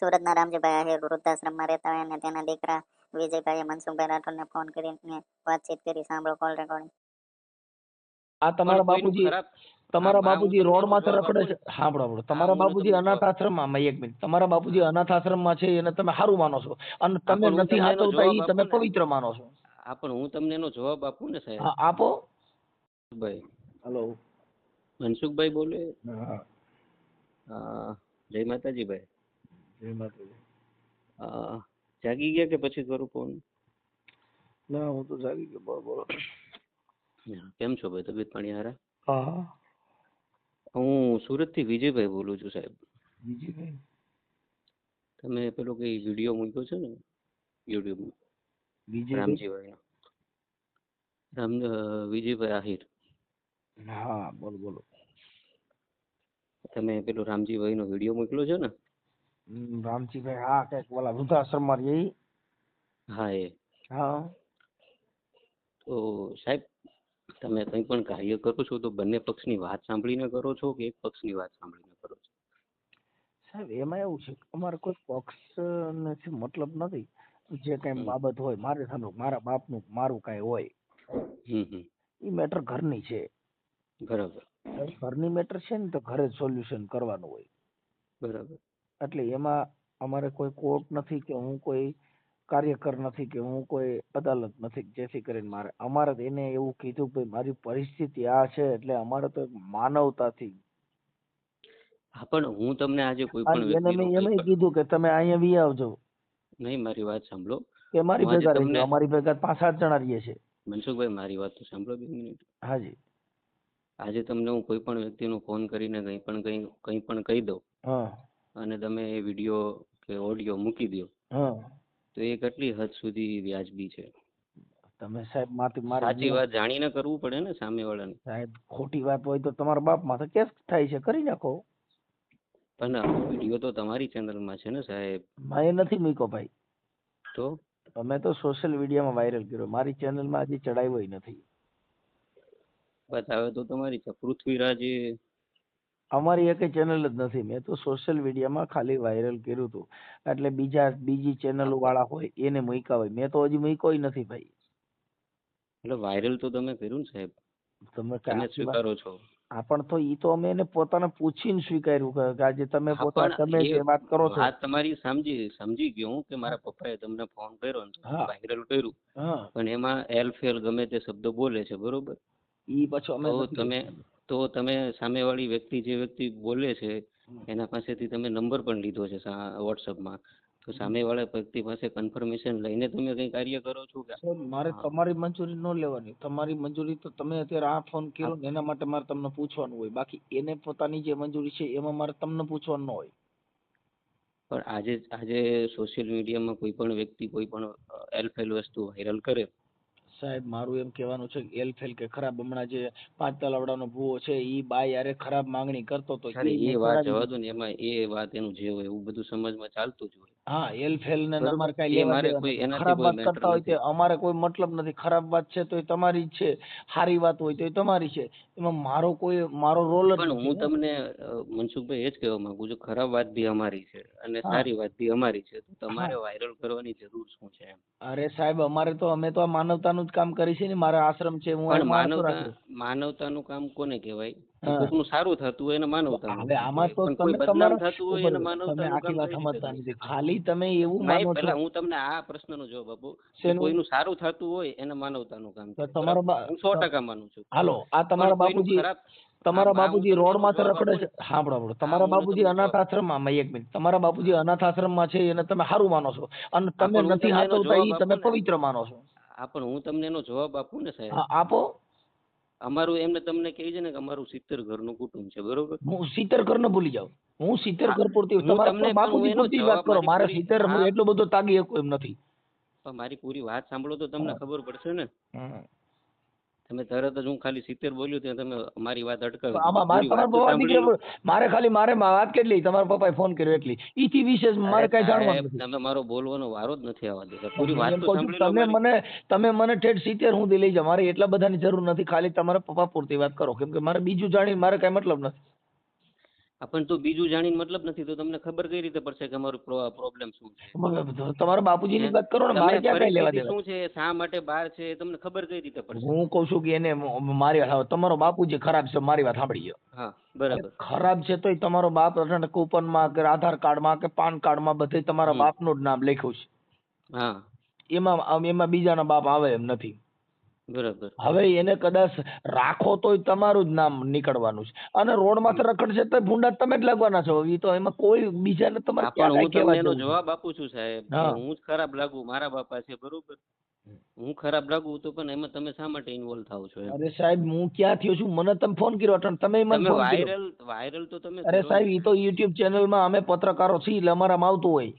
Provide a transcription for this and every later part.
સુરતના રામજીભાઈ આહિર વૃદ્ધાશ્રમમાં રહેતા હોય અને તેના દીકરા વિજયભાઈએ મનસુખભાઈ રાઠોડને ફોન કરીને વાતચીત કરી. સાંભળો કોલ રેકોર્ડિંગ આ તમારા બાપુજી તમારા બાપુજી રોડ માથે રખડે છે. સાંભળો સાંભળો. તમારા બાપુજી અનાથ આશ્રમમાં માં એક મિનિટ. તમારા બાપુજી અનાથ આશ્રમમાં છે એને તમે સારું માનો છો. અને તમે નથી હાચવતા એ તમે પવિત્ર માનો છો. હા પણ હું તમને એનો જવાબ આપું ને સાહેબ. આપો. ભાઈ. હલો. મનસુખભાઈ બોલે. હા જય માતાજી ભાઈ. જય માતાજી અ, જાગી ગયા કે પછી કરું ફોન ના હું તો જાગી ગયો બોલો બોલો. કેમ છો ભાઈ તબિયત પાણી હારા? હા હું. સુરતથી વિજયભાઈ બોલું છું સાહેબ. વિજયભાઈ? તમે પેલો કઈ વીડિયો મૂક્યો છે ને? યુટ્યુબ રામજીભાઈ રામ વિજયભાઈ આહિર. હા બોલો બોલો. તમે પેલો રામજીભાઈ નો વીડિયો મોકલ્યો છે ને? હમ, રામજીભાઈ હા કંઈક ઓલા વૃદ્ધાશ્રમમાં રહે. ઈ? હા એ. હા. તો સાહેબ તમે કંઈ પણ કાર્ય કરો છો તો બંને પક્ષની વાત સાંભળીને કરો છો કે એક પક્ષની વાત સાંભળીને કરો છો? સાહેબ એમાં એવું છે કે અમારે કોઈ પક્ષ નથી મતલબ નથી. જે કઈ હમ. બાબત હોય મારે સામે મારા બાપનું મારું કઈ હોય હમ હમ. એ મેટર ઘરની છે. બરાબર. હવે ઘરની મેટર છે ને તો ઘરે સોલ્યુશન કરવાનું હોય. બરાબર. એટલે એમાં અમારે કોઈ કોર્ટ નથી કે હું કોઈ કાર્યકર નથી કે હું કોઈ અદાલત નથી જેથી કરીને મારે અમારે તો એને એવું કીધું ભાઈ મારી પરિસ્થિતિ આ છે એટલે અમારે તો એક માનવતાથી. હા પણ હું તમને આજે કોઈ પણ વ્યક્તિ એને એમ કીધું કે તમે અહીંયા વી આવજો. નહીં મારી વાત સાંભળો. કે મારી ભેગા રહેજો અમારી ભેગા પાંચ સાત જણા રહીએ છે મનસુખભાઈ મારી વાત તો સાંભળો બે મિનિટ. હાજી. આજે તમને હું કોઈ પણ વ્યક્તિનો ફોન કરીને કંઈ પણ કંઈ કંઈ પણ કહી દઉં. હા. અને તમે એ વીડિયો કે ઓડિયો મૂકી દો હા. તો એ કેટલી હદ સુધી વ્યાજબી છે? તમે સાહેબ માથે મારે સાચી વાત જાણીને કરવું પડે ને સામેવાળાને. સાહેબ ખોટી વાત હોય તો તમારા બાપ માથે કેસ થાય છે કરી નાખો. પણ વીડિયો તો તમારી ચેનલમાં છે ને સાહેબ. મેં નથી મૂક્યો ભાઈ. તો? તમે તો સોશિયલ મીડિયામાં વાયરલ કર્યો. મારી ચેનલમાં હજી ચડાવ્યો નથી. બતાવે તો તમારી પૃથ્વીરાજ એ અમારી એકેય ચેનલ જ નથી. મેં તો સોશિયલ મીડિયામાં ખાલી વાયરલ કર્યું હતું. એટલે બીજા બીજી ચેનલ વાળા હોય એને મૂક્યા હોય. મેં તો હજી મૂક્યો નથી ભાઈ. એટલે વાયરલ તો તમે કર્યું ને સાહેબ? તમે તમે કાંઈ સ્વીકારો છો? આ પણ તો ઈ તો અમે એને પોતાને પૂછીને સ્વીકાર્યું કે- કે આજે તમે હા, પોતા પણ તમે એ જે વાત કરો છો. વાત તમારી સમજી સમજી ગયો હું કે મારા પપ્પાએ તમને ફોન કર્યો ને હા. વાયરલ કર્યું. હા. પણ એમાં એલ ફેલ ગમે તે શબ્દો બોલે છે બરોબર? ઈ પછી અમે તો નથી તમે તો તમે સામેવાળી વ્યક્તિ જે વ્યક્તિ બોલે છે એના પાસેથી તમે નંબર પણ લીધો છે વોટ્સઅપમાં. તો સામેવાળા વ્યક્તિ પાસે કન્ફર્મેશન લઈને તમે કંઈ કાર્ય કરો છો કે? મારે તમારી મંજૂરી ન લેવાની. તમારી મંજૂરી તો તમે અત્યારે આ ફોન કર્યો ને એના માટે મારે તમને પૂછવાનું હોય. બાકી એને પોતાની જે મંજૂરી છે એમાં મારે તમને પૂછવાનું ન હોય. પણ આજે આજે સોશિયલ મીડિયામાં કોઈ પણ વ્યક્તિ કોઈ પણ એલફેલ વસ્તુ વાયરલ કરે સાહેબ મારું એમ કહેવાનું છે કે એલફેલ કે ખરાબ હમણાં જે પાંચ તલાવડાનો ભૂવો છે એ બાય યારે ખરાબ માંગણી કરતો તો એ વાત જવા દો ને એમાં એ વાત એનું જે હોય એવું બધું સમાજમાં ચાલતું જ હોય. હા એલફેલ ને અમારે કઈ લેવા મારે કોઈ એનાથી ખરાબ કોઈ વાત matter કરતા હોય તે અમારે કોઈ મતલબ નથી. ખરાબ વાત છે તો એ તમારી જ છે. સારી વાત હોય તો એ તમારી છે. એમાં મારો કોઈ મારો રોલ જ પણ નથી હું ને. તમને અ, મનસુખભાઈ એ જ કહેવા માંગુ છું ખરાબ વાત બી અમારી છે અને હા. સારી વાત બી અમારી છે. તો તમારે વાયરલ કરવાની જરૂર શું છે એમ? અરે સાહેબ અમારે તો અમે તો આ માનવતાનું જ કામ કરી છે ને. મારા આશ્રમ છે હું પણ માણસો માનવતા રાખું. માનવતાનું કામ કોને કહેવાય. કોકનું સારું થતું હોય એને માનવતા હવે આમાં તો તમે તમારા થતું હોય એને માનવતા આખી વાત સમજતા નથી. ખાલી તમે એવું માનો પહેલા હું તમને આ પ્રશ્નનો જવાબ આપું કોઈનું સારું થતું હોય એને માનવતાનું કામ તો છે તમારા હું 100% માનું છું. હાલો આ તમારા બાપુજી તમારા બાપુજી રોડમાં રખડે છે. હા બરાબર. તમારા બાપુજી અનાથ આશ્રમ આશ્રમમાં માં એક મિનિટ. તમારા બાપુજી અનાથ આશ્રમમાં છે એને તમે સારું માનો છો. અને તમે નથી હાચવતા જવાબ તમે પવિત્ર માનો છો. હા પણ હું તમને એનો જવાબ આપું ને સાહેબ. આપો. અમારું એમને તમને કહે છે ને કે અમારું સિત્તેર ઘરનું કુટુંબ છે બરોબર? હું સિત્તેર ઘર ને ભૂલી જાઉં. હું સિત્તેર ઘર પૂરતી હું તમને બાપુજી પૂરતી વાત કરો. મારે સિત્તેર એટલો બધો તાગી શકું એમ નથી. પણ મારી પૂરી વાત સાંભળો તો તમને ખબર પડશે ને. તમે તરત જ હું ખાલી સિત્તેર બોલ્યું ત્યાં તમે મારી વાત અટકાવી. મારે ખાલી મારે વાત કેટલી તમારા પપ્પાએ ફોન કર્યો એટલી. ઈથી વિશેષ મારે કઈ જાણવાનું તમે મારો બોલવાનો વારો જ નથી આવવા દેતા. પૂરી વાત તમે મને તમે મને ઠેઠ સિત્તેર સુધી લઈ જાઓ. મારે એટલા બધાની જરૂર નથી. ખાલી તમારા પપ્પા પૂરતી વાત કરો. કેમ કે મારે બીજું જાણી મારે કઈ મતલબ નથી. પણ તો બીજું જાણીને મતલબ નથી તો તમને ખબર કઈ રીતે પડશે કે અમારું પ્રોબ્લેમ શું છે? તમારા બાપુજીની હે? વાત કરો ને મારે ક્યાં કઈ લેવા દેવા? શું છે શા માટે બહાર છે તમને ખબર કઈ રીતે પડશે? હું કઉ છું કે એને મારી તમારો બાપુજી ખરાબ છે મારી વાત સાંભળી ગયો હા બરાબર. ખરાબ છે તોય તમારો બાપ કુપનમાં કે આધાર કાર્ડમાં કે પાન કાર્ડમાં બધે તમારા બાપ બાપનું જ નામ લખ્યું છે. હા. એમાં એમાં બીજાના બાપ આવે એમ નથી. બરાબર. હવે એને કદાચ રાખો તોય તમારું જ નામ નીકળવાનું છે. અને રોડ માથે રખડશે તો ભૂંડા તમે જ લાગવાના છો. એ તો એમાં કોઈ બીજાને તમારે પણ હું તમને એનો જવાબ આપું છું સાહેબ. હા. જ ખરાબ લાગુ મારા બાપા છે બરોબર? હું ખરાબ લાગુ તો પણ એમાં તમે શા માટે ઇન્વોલ્વ થાવ છો અરે સાહેબ હું ક્યાં થયો છું? મને તમે ફોન કર્યો અટણ તમે મને વાયરલ વાયરલ તો તમે અરે સાહેબ એ તો યુટ્યુબ ચેનલમાં અમે પત્રકારો છીએ એટલે અમારામાં આવતું હોય.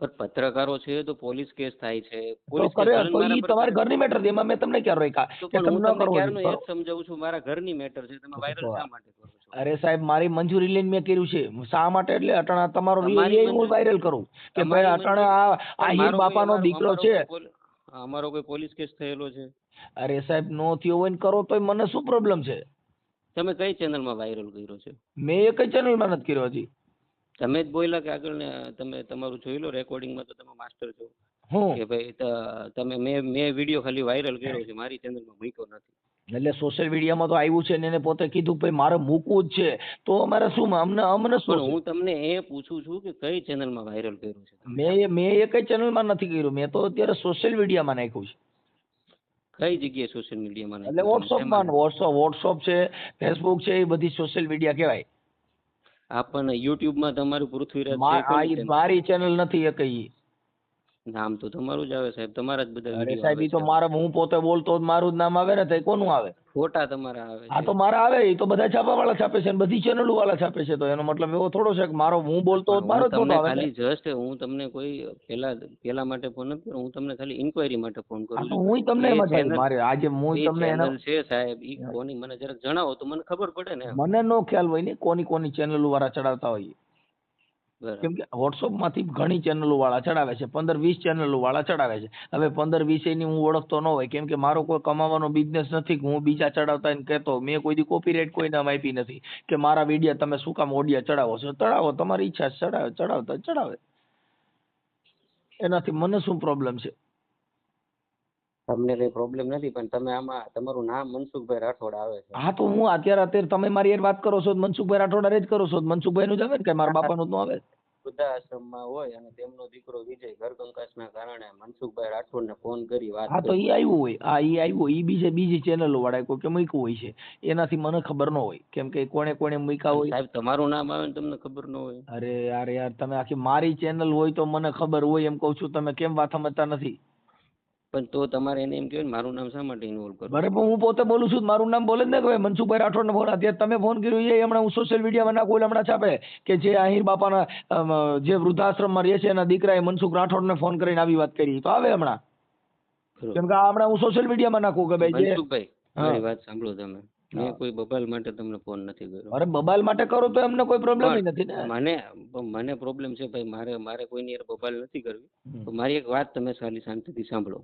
પણ પત્રકારો છે તો પોલીસ કેસ થાય છે. પોલીસ તમારી. ઘરની મેટર એમાં મેં તમને ક્યાં રોક્યા? કે તમને તમને કરવો ક્યારનું જોઈએ. એ સમજાવું છું? મારા ઘરની મેટર છે. તમે વાયરલ શા માટે કરો છો? અરે સાહેબ મારી મંજૂરી લઈને મેં કર્યું છે. શા માટે એટલે અટાણા તમારો વીડિયો હું વાયરલ કરું કે ભાઈ અટાણા આ કોઈ બાપાનો દીકરો છે. કોઈ અમારો કોઈ પોલીસ કેસ થયેલો છે? અરે સાહેબ નો થયો હોય ને કરો તો મને શું પ્રોબ્લેમ છે? તમે કઈ ચેનલમાં વાયરલ કર્યો છે? મેં એક ચેનલમાં નથી કર્યો હજી. તમે જ બોલ્યા કે આગળ તમે તમારું જોઈ લો રેકોર્ડિંગમાં તો તમે માસ્ટર છો. કે ભાઈ તમે મેં મેં વીડિયો ખાલી વાયરલ કર્યો છે મારી ચેનલમાં મૂક્યો નથી. એટલે સોશિયલ મીડિયામાં તો આવ્યું છે ને એને પોતે કીધું ભાઈ મારે મૂકવું જ છે. તો અમારે શું અમને અમને શું? હું તમને એ પૂછું છું કે કઈ ચેનલમાં વાયરલ કર્યું છે? મેં મેં એ કઈ ચેનલમાં નથી કર્યું. મેં તો અત્યારે સોશિયલ મીડિયામાં નાખ્યું છે. કઈ જગ્યાએ સોશિયલ મીડિયામાં એટલે વોટ્સઅપમાં વોટ્સઅપ વોટ્સઅપ છે ફેસબુક છે એ બધી સોશિયલ મીડિયા કહેવાય. આ પણ યુટ્યુબમાં તમારું પૃથ્વીરાજ? મારી ચેનલ નથી એક ઈ નામ તો તમારું જ આવે સાહેબ તમારા જ બધા અરે video સાહેબ આવે તો છે. મારે હું પોતે બોલતો હોત મારું જ નામ આવે ને તો એ કોનું આવે? ફોટા તમારા આવે આ છે તો મારા આવે એ તો બધા છાપા વાળા છાપે છે ને બધી ચેનલો વાળા છાપે છે તો એનો મતલબ એવો થોડો છે કે મારો હું બોલતો હોત મારો હું જ ફોટો તમને આવે ખાલી જસ્ટ હું તમને કોઈ પેલા પેલા માટે ફોન નથી કર્યો હું તમને ખાલી ઇન્ક્વાયરી માટે ફોન કરું છું. હું તમને એ એમ જ channel- મારે આજે હું એ તમને એના channel છે સાહેબ ઈ કોની મને જરાક જણાવો તો મને ખબર પડે ને મને નો ખ્યાલ હોય ને કોની કોની ચેનલો વાળા ચડાવતા હોય કેમ કે વોટ્સઅપમાંથી ઘણી ચેનલો વાળા ચડાવે છે, પંદર વીસ ચેનલો વાળા ચડાવે છે. હવે પંદર વીસ એની હું ઓળખતો ન હોય, કેમ કે મારો કોઈ કમાવાનો બિઝનેસ નથી હું બીજા ચડાવતા એને કહેતો મેં કોઈ દી કોપીરાઇટ રેટ કોઈને આપી નથી, કે મારા વીડિયો તમે શું કામ ઓડિયા ચડાવો છો? ચડાવો, તમારી ઈચ્છા ચડાવે, ચડાવતા ચડાવે. એનાથી મને શું પ્રોબ્લેમ છે? તમને કઈ પ્રોબ્લેમ નથી પણ તમે આમાં તમારું નામ મનસુખભાઈ રાઠોડ આવે છે. હા તો હું અત્યારે અત્યારે તમે મારી યાર વાત કરો છો તો મનસુખભાઈ રાઠોડ જ કરો છો મનસુખભાઈ નું જ આવે ને કે મારા બાપાનું જ ન આવે વૃદ્ધાશ્રમમાં હોય અને તેમનો દીકરો વિજય ઘરકંકાસના કારણે મનસુખભાઈ રાઠોડને ફોન કરી વાત હા તો એ આવ્યું હોય હા ઈ આવ્યું ઈ બીજે બીજી ચેનલો વાળા કોઈ કે મૂક્યું હોય છે એનાથી મને ખબર ન હોય કેમ કે કોણે કોણે મૂક્યા હોય. સાહેબ તમારું નામ આવે ને તમને ખબર ન હોય. અરે યાર યાર તમે આખી મારી ચેનલ હોય તો મને ખબર હોય એમ કહું છું તમે કેમ વાત સમજતા નથી? પણ તો તમારે એને એમ કહેવાય ને મારું નામ શા માટે ઇન્વોલ્વ કરો? બરાબર હું પોતે બોલું છું મારું નામ બોલે જ ને કે ભાઈ મનસુખભાઈ રાઠોડ ને ફોન અત્યારે તમે ફોન કર્યો એ હમણાં હું સોશિયલ મીડિયામાં નાખું એટલે હમણાં છાપે કે જે આહિર બાપાના જે વૃદ્ધાશ્રમમાં રહે છે એના દીકરાએ મનસુખ રાઠોડને ફોન કરીને આવી વાત કરી. તો આવે હમણાં. કેમ કે હમણાં હું સોશિયલ મીડિયામાં નાખું કે ભાઈ મનસુખભાઈ. મારી વાત સાંભળો તમે. મેં કોઈ બબાલ માટે તમને ફોન નથી કર્યો. અરે બબાલ માટે કરો તો એમને કોઈ પ્રોબ્લેમ નથી ને? મને મને પ્રોબ્લેમ છે ભાઈ મારે મારે કોઈની યાર બબાલ નથી કરવી. તો મારી એક વાત તમે ખાલી શાંતિથી સાંભળો.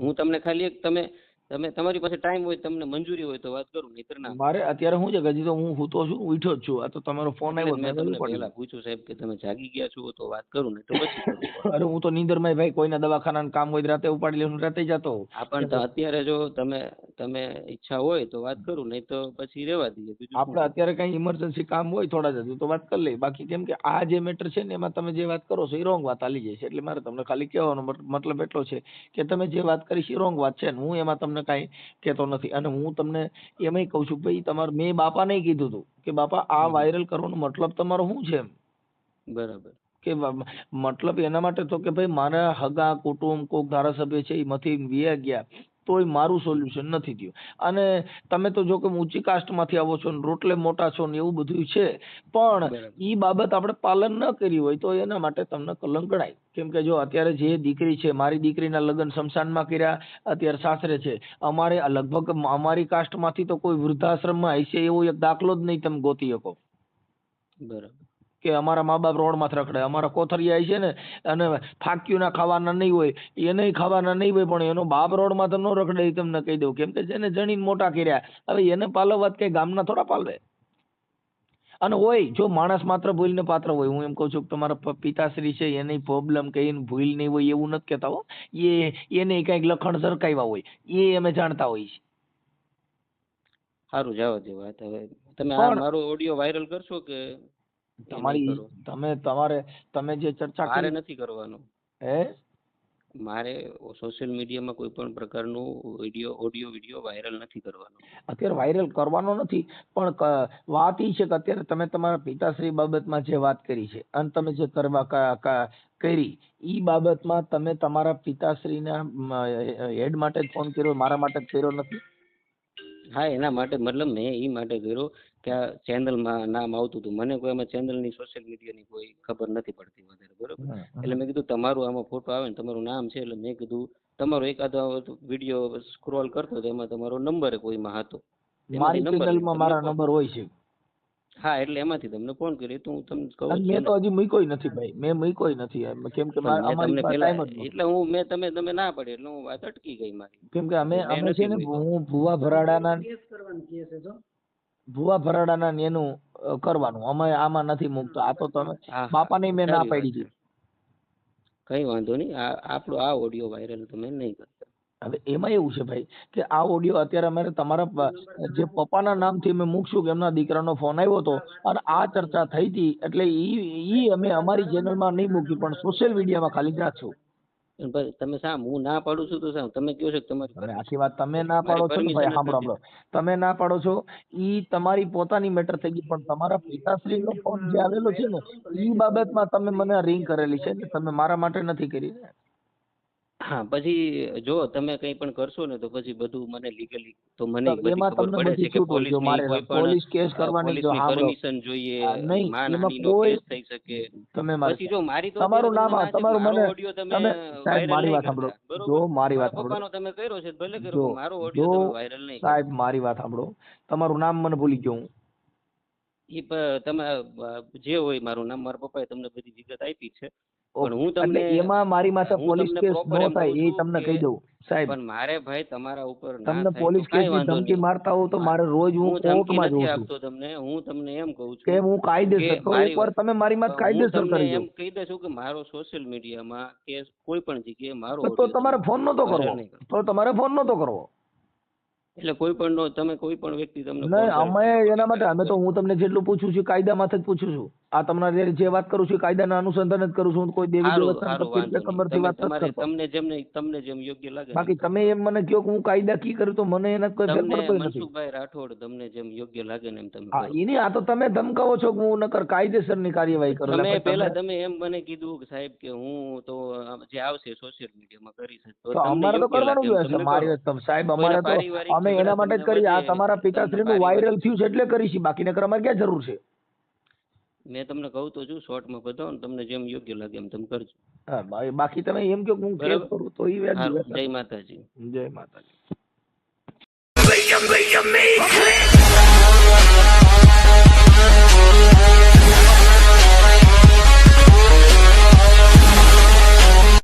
હું તમને ખાલી એક તમે તમે તમારી પાસે ટાઈમ હોય તમને મંજૂરી હોય તો વાત કરું નહીતર ના. મારે અત્યારે શું છે હજી તો હું સૂતો છું ઉઠ્યો જ છું. આ તો તમારો ફોન આવ્યો મેં તમને પહેલા પૂછ્યું સાહેબ કે તમે જાગી ગયા છો તો વાત કરું ને તો પછી અરે હું તો નીંદરમાં ભાઈ કોઈના દવાખાના કામ હોય રાતે ઉપાડી લઈને રાતે જતો. આ પણ અત્યારે જો તમે તમે ઈચ્છા હોય તો વાત કરું નહીં તો પછી રેવા દઈએ. આપણે અત્યારે કઈ ઇમરજન્સી કામ હોય થોડા જતું તો વાત કરી લઈએ. બાકી કેમ કે આ જે મેટર છે ને એમાં તમે જે વાત કરો છો એ રોંગ વાત આલી જાય છે. એટલે મારે તમને ખાલી કહેવાનો મતલબ એટલો છે કે તમે જે વાત કરી છે એ રોંગ વાત છે હું એમાં તમને કાંઈ કહેતો નથી. અને હું તમને એમય કહું છું ભાઈ તમારે મેં બાપાને કીધું હતું કે બાપા આ વાયરલ કરવાનો મતલબ તમારો શું છે એમ? બરાબર. કે મતલબ એના માટે તો કે ભાઈ મારા હગા કુટુંબ કોક ધારાસભ્ય છે એમાંથી માંથી વ્યા ગયા. તોય મારું સોલ્યુશન નથી થયું. અને તમે તો જો કે ઊંચી કાસ્ટમાંથી આવો છો ને રોટલે મોટા છો ને એવું બધું છે પણ એ બાબત આપણે પાલન ન કરી હોય તો એના માટે તમને કલંક ગણાય. કેમ કે જો અત્યારે જે દીકરી છે મારી દીકરીના લગ્ન શમશાનમાં કર્યા અત્યારે સાસરે છે અમારે આ લગભગ અમારી કાસ્ટમાંથી તો કોઈ વૃદ્ધાશ્રમમાં હશે એવો એક દાખલો જ નહીં તમે ગોતી શકો. બરાબર. કે અમારા મા બાપ રોડમાં રખડે. અમારા કોથરિયા છે ને અને ફાક્યુના ખાવાના નહીં હોય એને ખાવાના નહીં હોય પણ એનો બાપ રોડમાં તો ન રખડે એ તમને કહી દઉં. કેમ કે જેને જણીને મોટા કર્યા હવે એને પાલવવા કઈ ગામના થોડા પાલવે. અને હોય જો માણસ માત્ર ભૂલને પાત્ર હોય હું એમ કહું છું કે તમારા પિતાશ્રી છે એની પ્રોબ્લેમ કે એની ભૂલ નહીં હોય એવું નથી કહેતા હો. એ એને કંઈક લખણ ઝરકાવ્યા હોય એ અમે જાણતા હોઈએ છીએ સારું જવા જે વાત હવે. તમે મારો ઓડિયો વાયરલ કરશો કે એ નહીં તમારી તમે તમારે તમે જે ચર્ચા મારે નથી કરવાનો. હે? મારે સોશિયલ મીડિયામાં કોઈ પણ પ્રકારનું વીડિયો ઓડિયો વીડિયો વાયરલ નથી કરવાનો. અત્યારે વાયરલ કરવાનો નથી પણ વાત એ છે કે અત્યારે તમે તમારા પિતાશ્રી બાબતમાં જે વાત કરી છે અને તમે જે કરવા કરી એ બાબતમાં તમે તમારા પિતાશ્રીના હેડ માટે જ ફોન કર્યો મારા માટે જ કર્યો નથી? હા એના માટે મતલબ મેં એ માટે કર્યો કે આ ચેનલમાં નામ આવતું હતું. મને કોઈ આમાં ચેનલની સોશિયલ મીડિયાની કોઈ ખબર નથી પડતી વધારે બરોબર? એટલે મેં કીધું તમારું આમાં ફોટો આવે ને તમારું નામ છે એટલે મેં કીધું તમારો એકાદો વીડિયો સ્ક્રોલ કરતો તો એમાં તમારો નંબર કોઈમાં હતો. મારી ચેનલમાં મારા નંબર હોય છે. હા એટલે એમાંથી તમને ફોન કર્યો તો હું તમને કહું મેં તો હજી મૂક્યો નથી ભાઈ મેં મૂક્યો નથી કેમ કે અમારી તમને પાસે. એટલે હું મેં તમે તમે ના પડે એટલે હું વાત અટકી ગઈ મારી. કેમ કે અમે અમે છે ને હું ભુવા ભરાડાના ભુવા ભરાડાના ને એનું કરવાનું. અમે આમાં નથી મૂકતો. આ તો તમે બાપાને મેં ના પાડી છે. કઈ વાંધો નહીં. આ આપણો આ ઓડિયો વાયરલ તમે નહીં કરતા. હવે એમાં એવું છે ભાઈ કે આ ઓડિયો અત્યારે અમારે તમારા જે પપ્પાના નામથી અમે મૂકશું કે એમના દીકરાનો ફોન આવ્યો હતો અને આ ચર્ચા થઈ હતી એટલે એ અમે અમારી ચેનલમાં નહીં મૂકી પણ સોશિયલ મીડિયામાં ખાલી જાશું તમે શા હું ના પાડું છું તો શા તમે કયો છો તમારી અને આખી વાત તમે ના પાડો છો ભાઈ સાંભળો સાંભળો તમે ના પાડો છો ઈ તમારી પોતાની મેટર થઈ ગઈ પણ તમારા પિતાશ્રીનો ફોન જે આવેલો છે ને ઈ બાબતમાં તમે મને રિંગ કરેલી છે ને તમે મારા માટે નથી કરી ને હા પછી જો તમે કંઈ પણ કરશો ને તો પછી બધું મને લીગલી તો મને એમાં તમને બધી છૂટ હોય મારે પોલીસ કેસ કરવાની જો પરમિશન જોઈએ નહીં, કોઈ- થઈ શકે. તમે મારી પછી જો મારી તો તમારું નામ તમારું મને audio તમે સાહેબ મારી વાત સાંભળો? જો મારી વાત સાંભળો. તમે કર્યો છે ભલે કરો મારો ઓડિયો તમે viral નહીં સાહેબ મારી વાત સાંભળો. તમારું નામ મને ભૂલી ગયો હું. તમે જે હોય મારું નામ મારા પપ્પાએ તમને બધી વિગત આપી છે. પણ હું તમને એમાં મારી માથે પોલીસ કેસ નો થાય એ છું તમને કહી દઉં. સાહેબ. પણ મારે ભાઈ તમારા ઉપર તમને પોલીસ કેસની ધમકી મારતા હો તો મારે રોજ હું કોર્ટમાં જઉં છું. તમને હું તમને એમ કહું કે હું કાયદેસર તો એકવાર તમે મારી માથે કાયદેસર કરી દો. એમ કહી છું કે મારો સોશિયલ મીડિયામાં કે કોઈ પણ જગ્યાએ મારો તો તમારે ફોન નતો કરવો. તો તમારે ફોન નતો કરવો. એટલે કોઈ પણ તમે કોઈ પણ વ્યક્તિ તમને નહીં અમે એના માટે અમે તો હું તમને જેટલું પૂછું છું કાયદા માથે જ પૂછું છું. આ તમારા જે વાત કરું છું કાયદાના અનુસંધાન જ કરું છું. કોઈ દેવી સારું દેવતા સારું કે વાંધો પેગમ્બરથી નહીં. વાત નથી તમને જેમ તમને જેમ યોગ્ય લાગે બાકી તમે એમ મને કહો કે હું કાયદા કી કરું તો મને એના કોઈ ફેર પડતો નથી. મનસુખભાઈ રાઠોડ તમને જેમ યોગ્ય લાગે ને એમ તમે હા. એની આ તો તમે ધમકાવો છો કે હું નકર કાયદેસરની કાર્યવાહી કરું. તમે પહેલા તમે- એમ મને કીધું કે સાહેબ કે હું તો જે આવશે સોશિયલ મીડિયામાં કરીશ તો અમારે તો કરવાનું જ છે મારી. સાહેબ અમારે તો અમે એના માટે જ કરી કરીએ. આ તમારા પિતાશ્રીનું વાયરલ થયું છે એટલે કરીશું. બાકી નકર અમારે ક્યાં જરૂર છે? મેં તમને કહું તો છું શોર્ટમાં બતાવો ને તમને જેમ યોગ્ય લાગે એમ તમે કરજો. હા બાકી તમે એમ કહો હું કેસ કરું તો એ જય માતાજી. જય માતાજી.